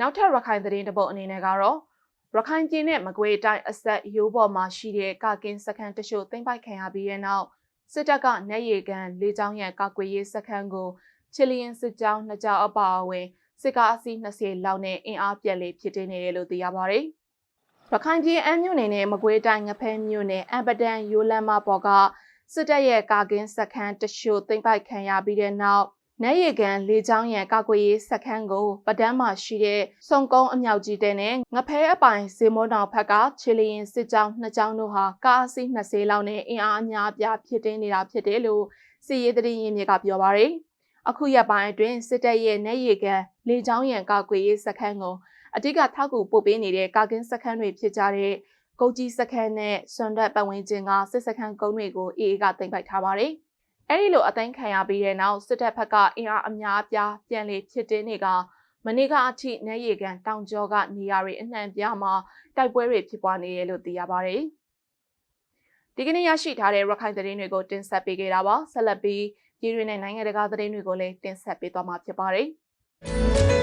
နောက်ထပ်ရခိုင်သတင်းတစ်ပုဒ်အနေနဲ့ကတော့ရခိုင်ပြည်နဲ့မကွေးတိုင်းအဆက်ရိုးပေါ်မှာရှိတဲ့ကာကင်းစခန်းတချို့သိမ်းပိုက်ခံရပြီးတဲ့နောက်စစ်တပ်ကနယ်ရီကန်လေးချောင်းရံကာကွယ်ရေးစခန်းကိုချီလီယန်စစ်ကြောင်းနှစ်ကြောင်းအပါအဝင်စစ်ကားအစီး20လောက်နဲ့အင်အားပြက်လေးဖြစ်တင်နေတယ်လို့သိရပါတယ်။ရခိုင်ပြည်အမ်းမြို့နယ်နဲ့မကွေးတိုင်းငဖဲမြို့နယ်အံပဒန်ရိုးလမ်းမပေါ်ကစစ်တပ်ရဲ့ကာကင်းစခန်းတချို့သိမ်းပိုက်ခံရပြီးတဲ့နောက် နယ်ရီကန်လေချောင်းရံကာကွယ်ရေးစခန်းကိုပဒန်းမှာရှိတဲ့စုံကုန်းအမြောက်ကြီးတဲ့နဲ့ငဖဲအပိုင်ဇေမောတောင်ဘက်ကချီလီယင်စစ်ကြောင်းနှစ်ကြောင်းတို့ဟာကားအစီး20လောက်နဲ့အင်အားအများအပြားဖြစ်တင်နေတာဖြစ်တယ်လို့စီရေးသတင်းရင်းမြစ်ကပြောပါရယ်အခုရက်ပိုင်းအတွင်းစစ်တပ်ရဲ့နယ်ရီကန်လေချောင်းရံကာကွယ်ရေးစခန်းကိုအဓိကထောက်ကူပို့ပေးနေတဲ့ကာကင်းစခန်းတွေဖြစ်ကြတဲ့ကုတ်ကြီးစခန်းနဲ့စွန်ဒတ်ပတ်ဝန်းကျင်ကစစ်စခန်းကုန်းတွေကိုအေအေကတင်ပိုက်ထားပါတယ်။ အဲဒီလိုအသိမ်းခံရပြီးတဲ့နောက်စစ်တပ်ဘက်ကအင်အားအများအပြားပြန်လည်ဖြစ်တင်းနေကမနေ့ကအထိနယ်ရီကန်တောင်ကျောကနေရာတွေအနှံ့ပြားမှာတိုက်ပွဲတွေဖြစ်ပွားနေတယ်လို့သိရပါတယ်။ဒီကနေ့ရရှိထားတဲ့ရခိုင်သတင်းတွေကိုတင်ဆက်ပေးခဲ့တာပါ။ဆက်လက်ပြီးပြည်တွင်းနဲ့နိုင်ငံတကာသတင်းတွေကိုလည်းတင်ဆက်ပေးသွားမှာဖြစ်ပါတယ်။